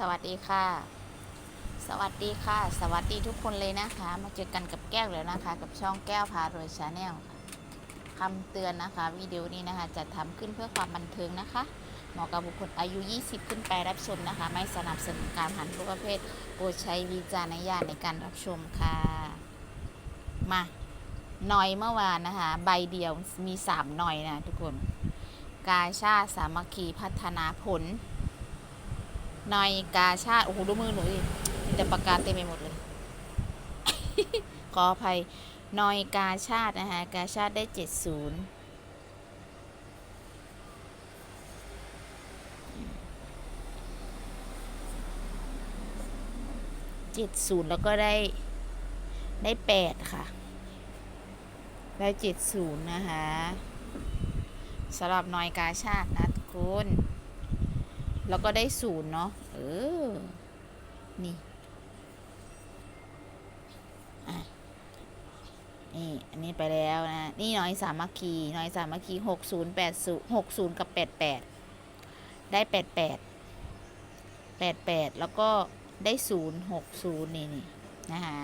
สวัสดีค่ะ สวัสดีค่ะ สวัสดีทุกคนเลยนะคะ มาเจอกันกับแก้วแล้วนะคะ กับช่องแก้วพารวยชาแนลคำเตือนนะคะวิดีโอนี้นะคะจะทำขึ้นเพื่อความบันเทิงนะคะเหมาะกับบุคคลอายุ 20 ขึ้นไปรับชมนะคะ ไม่สนับสนุนการผ่านทุกประเภทโปรดใช้วิจารณญาณในการรับชมค่ะ มาหน่อยเมื่อวานนะคะ ใบเดียวมี 3 หน่อยนะทุกคน กาชาสามัคคีพัฒนาผล น่อยกาชาติโอ้โหดูมือหนูดิมีแต่ปากกาเต็มไปหมดเลย ขออภัยนอยกาชาตินะคะกาชาติได้เจ็ดศูนย์เจ็ดศูนย์แล้วก็ได้ได้แปดค่ะ ได้เจ็ดศูนย์นะคะสำหรับนอยกาชาตินะทุกคน แล้วก็ได้ศูนย์เนาะเออ นี่นี่ อันนี้ไปแล้วนะ นี่น้อยสามัคคีน้อยสามัคคีหกศูนย์แปดศูนย์หกศูนย์กับแปดแปดได้แปดแปดแปดแปดแล้วก็ได้ศูนย์หกศูนย์นี่นี่นะคะ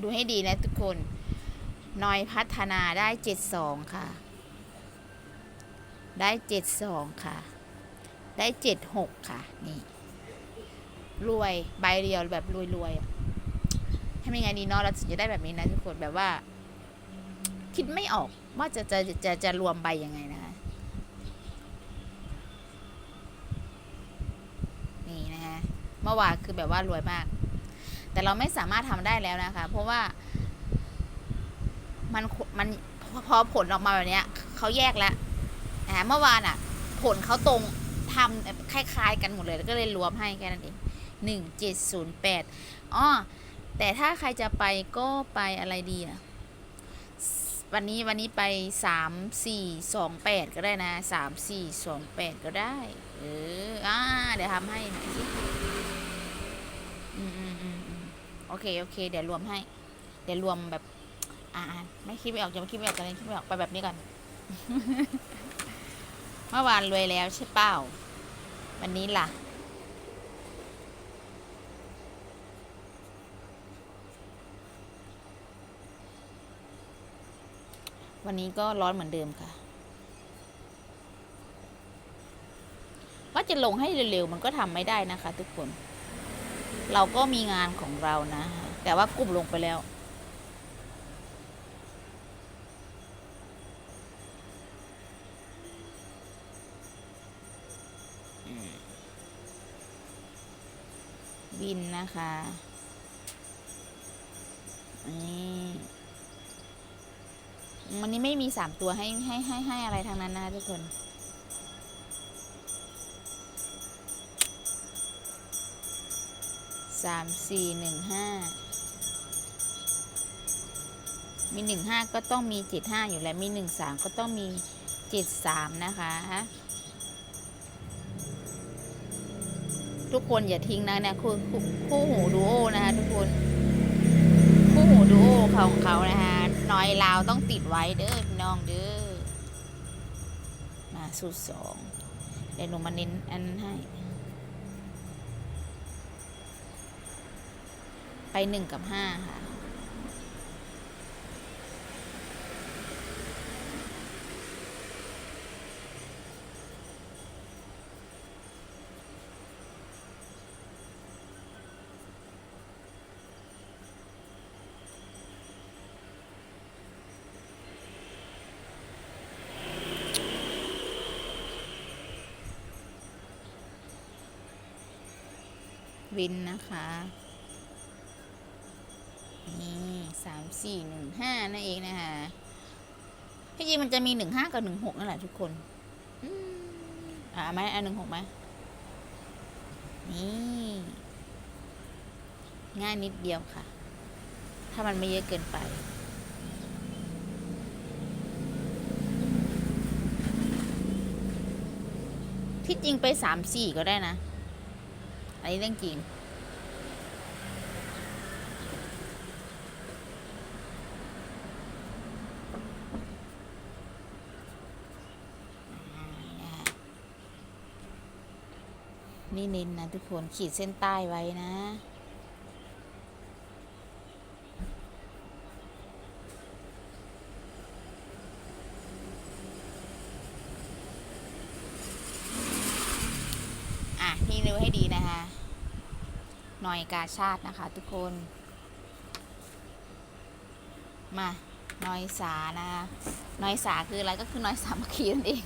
ดูให้ดีนะทุกคนน้อยพัฒนาได้เจ็ดสองค่ะ ได้เจ็ดสองค่ะ ได้เจ็ดหกค่ะ นี่ รวยใบเดียวแบบรวยรวยๆอะให้ไม่ไงดีเนาะเราถึงจะได้แบบนี้นะทุกคนแบบว่า คิดไม่ออกว่าจะจะจะจะจะรวมใบยังไงนะคะ นี่นะคะเมื่อวานคือแบบว่ารวยมาก แต่เราไม่สามารถทำได้แล้วนะคะ เพราะว่า มันมันพอผลออกมาแบบเนี้ยเขาแยกแล้วนะคะเมื่อวานอะ ผลเขาตรง ทำคล้าย ๆ กันหมดเลยก็เลยรวมให้แค่นั้นเองหนึ่งเจ็ดศูนย์แปดอ๋อแต่ถ้าใครจะไปก็ไปอะไรดีอะวันนี้วันนี้ไปสามสี่สองแปดก็ได้นะสามสี่สองแปดก็ได้ เอออ่าเดี๋ยวทำให้หน่อยสิอืมอืมอืมโอเคโอเค เดี๋ยวรวมให้ เดี๋ยวรวมแบบ อ่าไม่คิดไม่ออกจะไม่คิดไม่ออกกันเลยคิดไม่ออกไปแบบนี้ก่อน เมื่อวานรวยแล้วใช่เปล่า วันนี้ล่ะ วันนี้ก็ร้อนเหมือนเดิมค่ะ ว่าจะลงให้เร็วๆ มันก็ทำไม่ได้นะคะทุกคน เราก็มีงานของเรานะ แต่ว่ากลุ่มลงไปแล้ว วินนะคะนี่วันนี้ไม่มีสามตัวให้ให้ให้ให้อะไรทางนั้นนะคะทุกคนสามสี่หนึ่งห้ามีหนึ่งห้าก็ต้องมีเจ็ดห้าอยู่แล้ว มีหนึ่งสามก็ต้องมีเจ็ดสามนะคะ ทุกคนอย่าทิ้งนะเนี่ยคู่คู่หูดูโอนะคะทุกคน คู่หูดูโอของเขานะคะน้อยลาวต้องติดไว้เด้อน้องเด้อมาสูตรสองเดี๋ยวหนูมาเน้นอันให้ ไปหนึ่งกับห้าค่ะ วินนะคะนี่สามสี่หนึ่งห้านั่นเองนะคะที่จริงมันจะมีหนึ่งห้ากับหนึ่งหกนั่นแหละทุกคนอ่าไหมเอาหนึ่งหกไหมนี่ ง่ายนิดเดียวค่ะ ถ้ามันไม่เยอะเกินไปที่จริงไปสามสี่ก็ได้นะ อันนี้เรื่องจริง นี่เน้นนะทุกคน ขีดเส้นใต้ไว้นะอะนี่ดูให้ดีนะคะ น่อยกาชาตินะคะ ทุกคน มาน่อยสานะคะน่อยสาคืออะไรก็คือน่อยสามัคคีนั่นเอง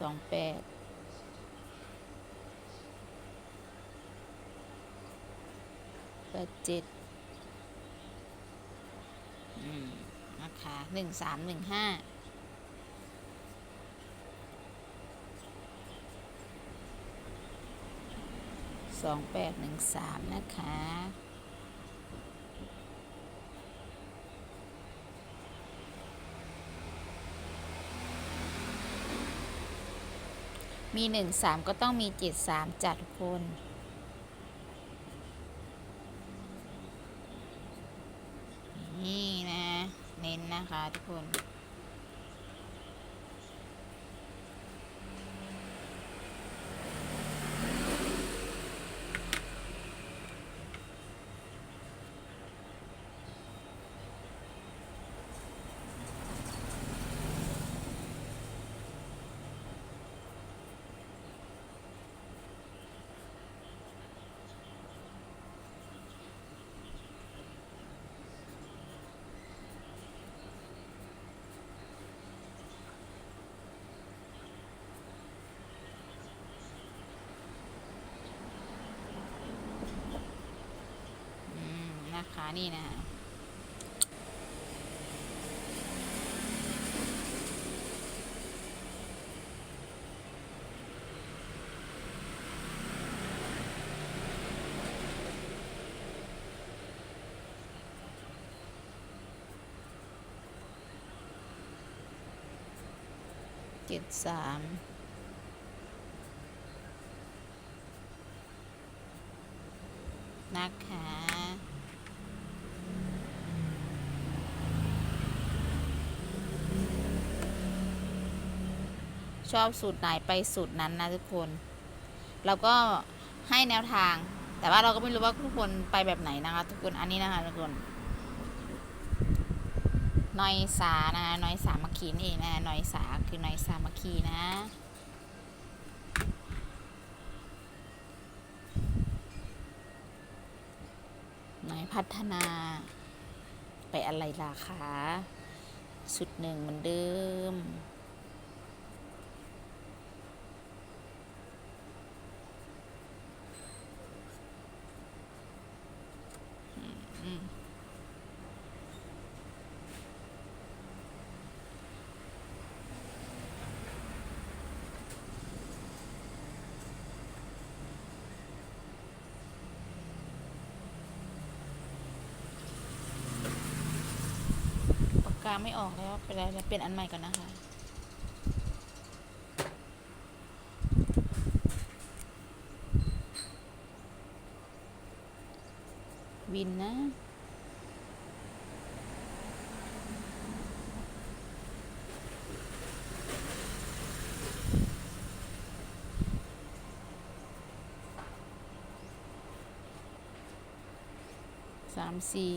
สองแปดแปดเจ็ดอืมนะคะหนึ่งสามหนึ่งห้าสองแปดหนึ่งสามนะคะ มีหนึ่งสามก็ต้องมีเจ็ดสามจัดทุกคนนี่นะ เน้นนะคะทุกคน อื มนะคะนี่นะเจ็ดสามนะคะ ชอบสูตรไหนไปสูตรนั้นนะทุกคน เราก็ให้แนวทาง แต่ว่าเราก็ไม่รู้ว่าทุกคนไปแบบไหนนะคะ ทุกคนอันนี้นะคะทุกคนนอยสานะคะนอยสามัคคีนี่เองนะนอยสาคือนอยสามัคคีนะนายพัฒนา ไปอะไรราคาสุดหนึ่งเหมือนเดิม อืมปาไม่ออกแล้วเป็นไรแล้วเปลี่ยนอันใหม่ก่อนนะคะ วินนะสามสี่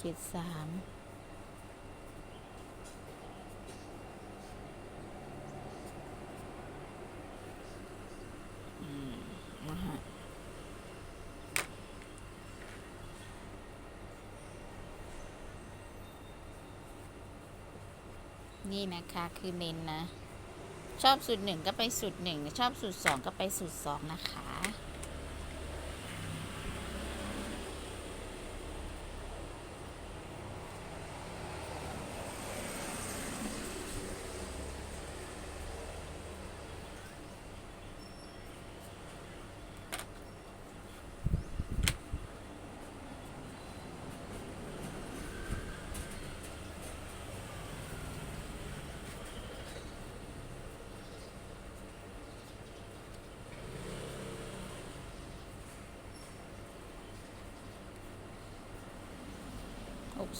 เจ็ดสามอืมนะฮะนี่นะคะคือเน้นนะ ชอบสูตรหนึ่งก็ไปสูตรหนึ่งชอบสูตรสองก็ไปสูตรสองนะคะ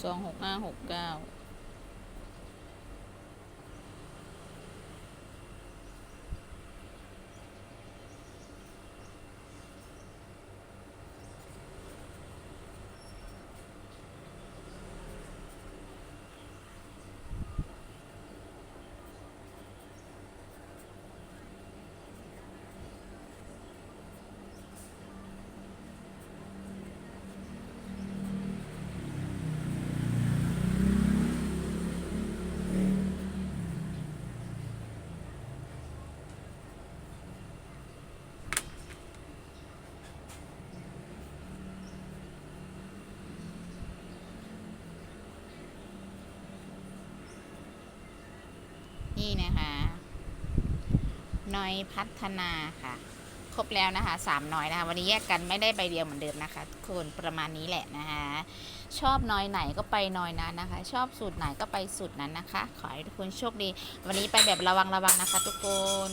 สองหกห้าหกเก้า นี่นะคะน้อยพัฒนาค่ะ ครบแล้วนะคะสามน้อยนะคะ วันนี้แยกกันไม่ได้ใบเดียวเหมือนเดิมนะคะทุกคนประมาณนี้แหละนะคะชอบน้อยไหนก็ไปน้อยนั้นนะคะ ชอบสูตรไหนก็ไปสูตรนั้นนะคะ ขอให้ทุกคนโชคดี วันนี้ไปแบบระวังระวังนะคะ ทุกคน